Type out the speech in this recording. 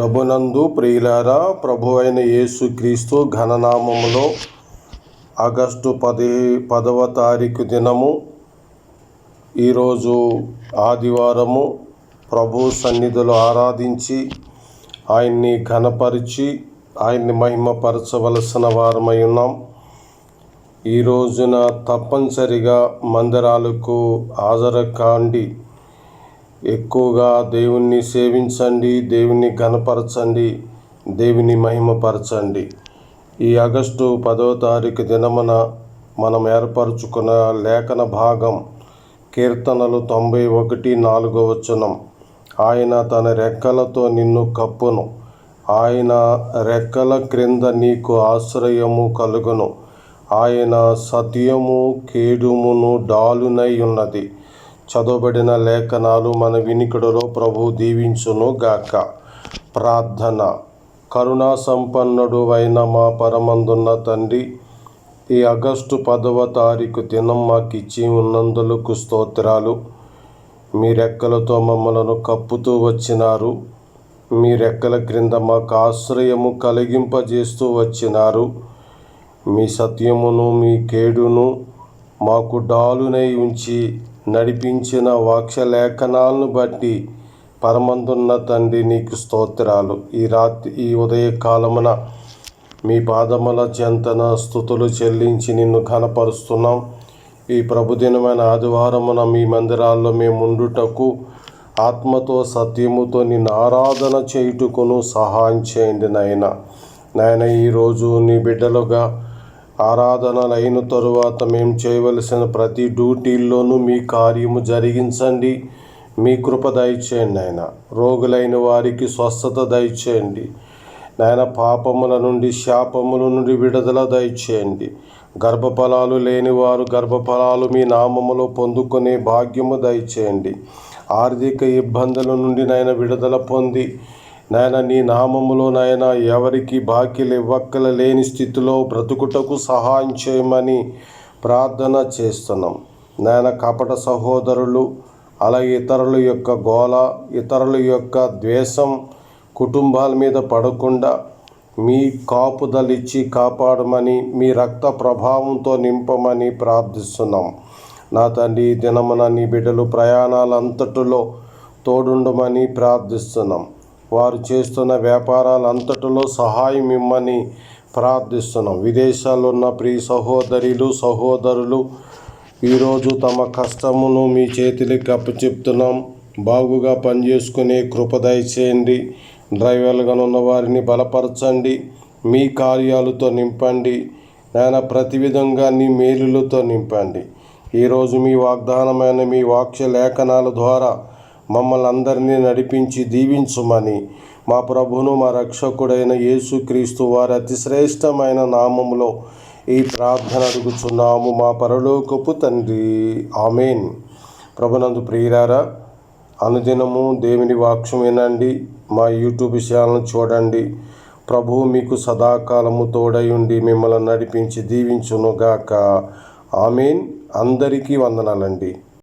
ప్రభునందు ప్రియులారా ప్రభు అయిన యేసుక్రీస్తు ఘననామములో ఆగస్టు పది పదవ తారీఖు దినము ఈరోజు ఆదివారము ప్రభు సన్నిధిలో ఆరాధించి ఆయన్ని ఘనపరిచి ఆయన్ని మహిమపరచవలసిన వారమై ఉన్నాం. ఈ రోజున తప్పనిసరిగా మందిరాలకు హాజరు కాండి ఎక్కువగా దేవుణ్ణి సేవించండి దేవుణ్ణి ఘనపరచండి దేవుని మహిమపరచండి. ఈ ఆగస్టు పదవ తారీఖు దినమున మనం ఏర్పరచుకున్న లేఖన భాగం కీర్తనలు తొంభై ఒకటి నాలుగో వచనం. ఆయన తన రెక్కలతో నిన్ను కప్పును. ఆయన రెక్కల క్రింద నీకు ఆశ్రయము కలుగును. ఆయన సత్యము కేడుమును డాలునై ఉన్నది. చదవబడిన లేఖనాలు మన వినికిడిలో ప్రభు దీవించును గాక. ప్రార్థన. కరుణా సంపన్నుడు అయిన మా పరమందున్న తండ్రి ఈ ఆగస్టు పదవ తారీఖు దినం మాకు ఇచ్చి ఉన్నందులకు స్తోత్రాలు. మీ రెక్కలతో మమ్మలను కప్పుతూ వచ్చినారు. మీ రెక్కల క్రింద మాకు ఆశ్రయము కలిగింపజేస్తూ వచ్చినారు. మీ సత్యమును మీ కేడును మాకు డాలునై ఉంచి నడిపించిన వాక్యలేఖనాలను బట్టి పరమందున్న తండ్రి నీకు స్తోత్రాలు. ఈ రాత్రి ఈ ఉదయకాలమున మీ పాదముల చెంతన స్థుతులు చెల్లించి నిన్ను ఘనపరుస్తున్నాం. ఈ ప్రభుదినమైన ఆదివారమున మీ మందిరాల్లో మేము ఉండుటకు ఆత్మతో సత్యముతో నిన్ను ఆరాధన చేయుటకును సహాయం చేయండి నాయన. నాయన ఈరోజు నీ బిడ్డలుగా ఆరాధనలైన తరువాత మేము చేయవలసిన ప్రతి డ్యూటీల్లోనూ మీ కార్యము జరిగించండి. మీ కృప దయచేయండి ఆయన రోగులైన వారికి స్వస్థత దయచేయండి. నాయన పాపముల నుండి శాపముల నుండి విడుదల దయచేయండి. గర్భఫలాలు లేని వారు గర్భఫలాలు మీ నామములో పొందుకునే భాగ్యము దయచేయండి. ఆర్థిక ఇబ్బందుల నుండి నాయన విడుదల పొంది నాయన నీ నామములో నాయన ఎవరికి బాకీలు ఇవ్వక్కల లేని స్థితిలో బ్రతుకుటకు సహాయం చేయమని ప్రార్థన చేస్తున్నాం. నాయన కపట సహోదరులు అలాగే ఇతరుల యొక్క గోల ఇతరుల యొక్క ద్వేషం కుటుంబాల మీద పడకుండా మీ కాపుదలిచ్చి కాపాడమని మీ రక్త ప్రభావంతో నింపమని ప్రార్థిస్తున్నాం. నా తండ్రి దినమున నీ బిడ్డలు ప్రయాణాలంతటిలో తోడుండమని ప్రార్థిస్తున్నాం. వారు చేస్తున్న వ్యాపారాలంతటిలో సహాయం ఇమ్మని ప్రార్థిస్తున్నాం. విదేశాల్లో ఉన్న ప్రియ సహోదరులు సహోదరులు ఈరోజు తమ కష్టమును మీ చేతులకి అప్పచెప్తున్నాం బాగుగా పనిచేసుకునే కృప దయచేయండి. డ్రైవర్లుగా ఉన్న వారిని బలపరచండి. మీ కార్యాలతో నింపండి. నాయన ప్రతి విధంగా నీ మేలులతో నింపండి. ఈరోజు మీ వాగ్దానమైన మీ వాక్య లేఖనాల ద్వారా మమ్మల్ని అందరినీ నడిపించి దీవించుమని మా ప్రభును మా రక్షకుడైన యేసుక్రీస్తు వారి అతి శ్రేష్టమైన నామములో ఈ ప్రార్థన అడుగుచున్నాము. మా పరలోకపు తండ్రి. ఆమెన్. ప్రభునందు ప్రియురారా అనుదినము దేవుని వాక్యం వినండి. మా యూట్యూబ్ విషయాలను చూడండి. ప్రభువు మీకు సదాకాలము తోడై ఉండి మిమ్మల్ని నడిపించి దీవించునుగాక. ఆమెన్. అందరికీ వందనాలండి.